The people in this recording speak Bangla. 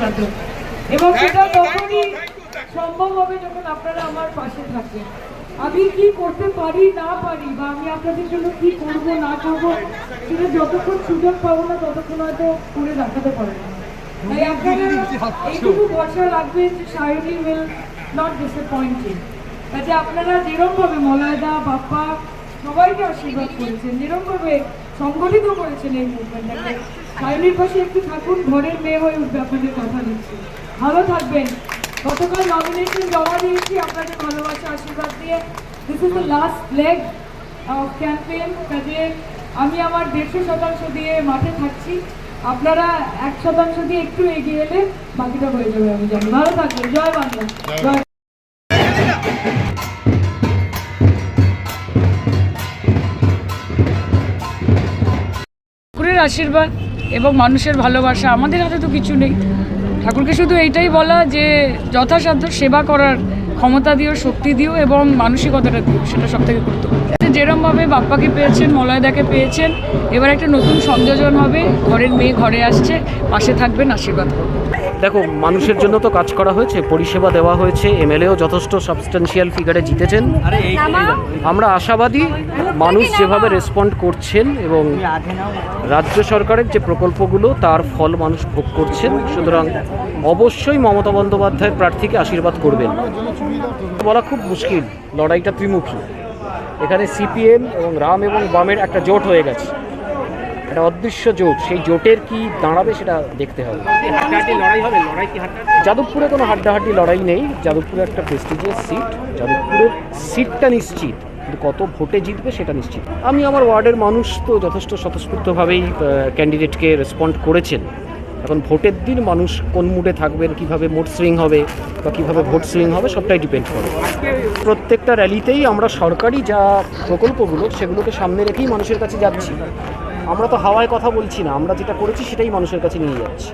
সাথে। এবং সেটা তখনই সম্ভব হবে যখন আপনারা আমার পাশে থাকবেন। আমি কি করতে পারি না পারি বা আমি আপনাদের জন্য কি করব না করব সেটা যতক্ষণ সুযোগ পাবো না ততক্ষণ হয়তো করে দেখাতে পারব না। তাই আপনারা এইটুকু ভরসা রাখবেন যে সায়নী উইল নট ডিসঅ্যাপয়েন্টেড কাজে আপনারা যেরকমভাবে মলয়দা বাপ্পা সবাইকে আশীর্বাদ করেছেন যেরকমভাবে সংগঠিত করেছেন এই মুভমেন্টটাকে সায়নীর পাশে একটু থাকুন ঘরের মেয়ে হয়ে উঠবে আপনাদের কথা দিচ্ছি। ভালো থাকবেন। গতকাল নমিনেশন জমা দিয়েছি আপনাদের ভালোবাসা আশীর্বাদ দিয়ে this is the last leg campaign কাজে আমি আমার দেড়শো শতাংশ দিয়ে মাঠে থাকছি। আপনারা এক শতাংশ দিয়ে একটু এগিয়ে এলে বাকিটা হয়ে যাবে আমি জানি। ভালো থাকবেন। জয় বাংলা। জয়। ঠাকুরের আশীর্বাদ। এবং মানুষের ভালোবাসা, আমাদের হাতে তো কিছু নেই। ঠাকুরকে শুধু এইটাই বলা যে যথাসাধ্য সেবা করার ক্ষমতা দিও, শক্তি দিও এবং মানসিকতাটা দিও, সেটা সব থেকে গুরুত্বপূর্ণ। যেরমভাবে বাপ্পাকে পেয়েছেন মলয়দাকে পেয়েছেন এবার একটা নতুন সংযোজন হবে ঘরের মেয়ে ঘরে আসছে পাশে থাকবেন আশীর্বাদ করবেন দেখো মানুষের জন্য তো কাজ করা হয়েছে পরিষেবা দেওয়া হয়েছে এমএলএও যথেষ্ট সাবস্টেন্সিয়াল ফিগারে জিতেছেন। আমরা আশাবাদী মানুষ যেভাবে রেসপন্ড করছেন এবং রাজ্য সরকারের যে প্রকল্পগুলো তার ফল মানুষ ভোগ করছেন। সুতরাং অবশ্যই মমতা বন্দ্যোপাধ্যায়ের প্রার্থীকে আশীর্বাদ করবেন। বলা খুব মুশকিল লড়াইটা ত্রিমুখী। এখানে সিপিএম এবং রাম এবং বামের একটা জোট হয়ে গেছে। একটা অদৃশ্য জোট সেই জোটের কি দাঁড়াবে সেটা দেখতে হবে। যাদবপুরে কোনো হাড্ডাহাড্ডি লড়াই নেই। যাদবপুরে একটা প্রেস্টিজিয়াস সিট যাদবপুরের সিটটা নিশ্চিত। কিন্তু কত ভোটে জিতবে সেটা নিশ্চিত। আমি আমার ওয়ার্ডের মানুষ তো যথেষ্ট স্বতঃস্ফূর্তভাবেই ক্যান্ডিডেটকে রেসপন্ড করেছেন। এখন ভোটের দিন মানুষ কোন মুডে থাকবেন কীভাবে মোট সুইং হবে বা কীভাবে ভোট সুইং হবে সবটাই ডিপেন্ড করে। প্রত্যেকটা র্যালিতেই আমরা সরকারি যা প্রকল্পগুলো, সেগুলোকে সামনে রেখেই মানুষের কাছে যাচ্ছি। আমরা তো হাওয়ায় কথা বলছি না, আমরা যেটা করেছি সেটাই মানুষের কাছে নিয়ে যাচ্ছি।